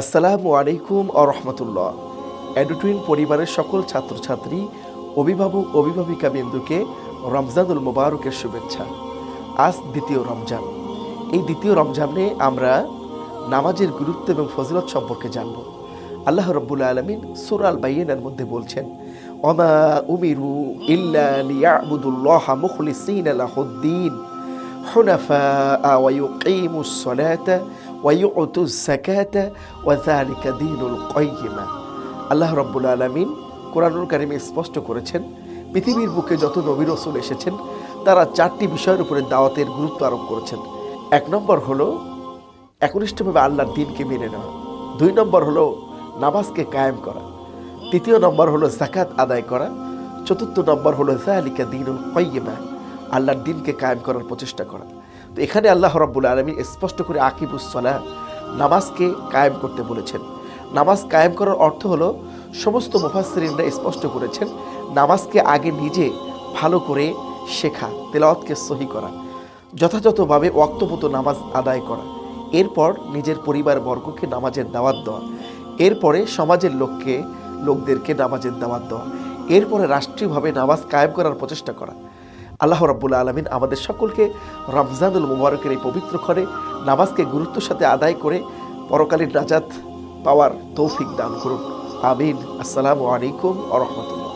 আসসালামু আলাইকুম আ রহমতুল্লাহ। অ্যাডুটুইন পরিবারের সকল ছাত্রছাত্রী, অভিভাবক, অভিভাবিকা বিন্দুকে রমজানুল মোবারকের শুভেচ্ছা। আজ দ্বিতীয় রমজান। এই দ্বিতীয় রমজানে আমরা নামাজের গুরুত্ব এবং ফজিলত সম্পর্কে জানব। আল্লাহ রব্বুল আলমিন সুরাল বাইয়েনার মধ্যে বলছেন অমা উমিরু ইল্লাহ মুখলিসিন আলাহদ্দিন হুনাফা ওয়াইউতু জাকাতা ওয়াজালিকা দিনুল কয়িমা আল্লাহ রব্বুল আলমিন কোরআনুল কারিমে স্পষ্ট করেছেন, পৃথিবীর বুকে যত নবীর রসুল এসেছেন, তারা চারটি বিষয়ের উপরে দাওয়াতের গুরুত্ব আরোপ করেছেন। এক নম্বর হলো একনিষ্ঠভাবে আল্লাহর দিনকে মেনে নেওয়া। দুই নম্বর হলো নামাজকে কায়েম করা। তৃতীয় নম্বর হলো জাকাত আদায় করা। চতুর্থ নম্বর হলো জাহালিকা দিন কয়েমা আল্লাহর দিনকে কায়েম করার প্রচেষ্টা করা। তো এখানে আল্লাহ রব্বুল আলমী স্পষ্ট করে আকিবুসলা নামাজকে কায়েম করতে বলেছেন। নামাজ কায়েম করার অর্থ হলো, সমস্ত মুফাসরিনরা স্পষ্ট করেছেন, নামাজকে আগে নিজে ভালো করে শেখা, তেলাওয়াতকে সহি করা, যথাযথভাবে ওয়াক্তমতো নামাজ আদায় করা, এরপর নিজের পরিবার বর্গকে নামাজের দাওয়াত দেওয়া, এরপরে সমাজের লোককে, লোকদেরকে নামাজের দাওয়াত দেওয়া, এরপরে রাষ্ট্রীয়ভাবে নামাজ কায়েম করার প্রচেষ্টা করা। আল্লাহ রাব্বুল আলমিন আমাদের সকলকে রমজানুল মুবারকের এই পবিত্র ঘরে নামাজকে গুরুত্বের সাথে আদায় করে পরকালীন রাজাত পাওয়ার তৌফিক দান করুন। আমিন। আসসালামু আলাইকুম আ রহমতুল্লাহ।